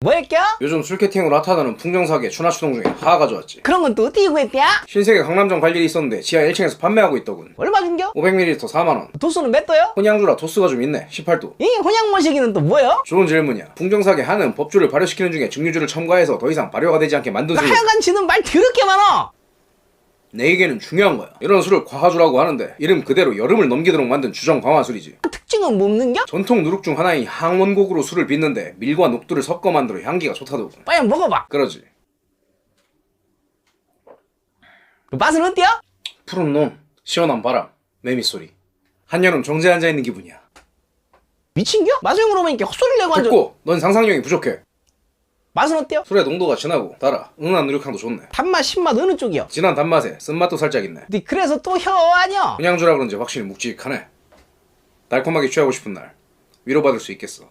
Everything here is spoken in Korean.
뭐 했겨? 요즘 술캐팅으로 핫하다는 풍정사계 추나추동 중에 하 가져왔지 그런 건 또 어떻게 구했냐? 신세계 강남점 갈 일이 있었는데 지하 1층에서 판매하고 있더군 얼마 준겨? 500ml 4만원 도수는 몇 도요? 혼양주라 도수가 좀 있네 18도 이 혼양머시기는 또 뭐요? 좋은 질문이야 풍정사계 하는 법주를 발효시키는 중에 증류주를 첨가해서 더 이상 발효가 되지 않게 만든 술로 하여간 지는 말 더럽게 많아 내에게는 중요한 거야. 이런 술을 과하주라고 하는데 이름 그대로 여름을 넘기도록 만든 주정 강화술이지. 특징은 뭐 없는겨? 전통 누룩 중 하나인 항원곡으로 술을 빚는데 밀과 녹두를 섞어 만들어 향기가 좋다더군. 빨리 먹어봐. 그러지. 그 맛은 어때요? 푸른 논 시원한 바람 매미 소리. 한여름 정제 앉아 있는 기분이야. 미친겨? 오면 이렇게 헛소리를 내고 앉아 됐고 넌 상상력이 부족해 맛은 어때요? 술의 농도가 진하고 달아 은은한 누룩향도 좋네. 단맛 신맛 어느 쪽이요? 진한 단맛에 쓴맛도 살짝 있네. 니 그래서 또 혀 아니야 그냥 주라 그런지 확실히 묵직하네. 달콤하게 취하고 싶은 날 위로받을 수 있겠어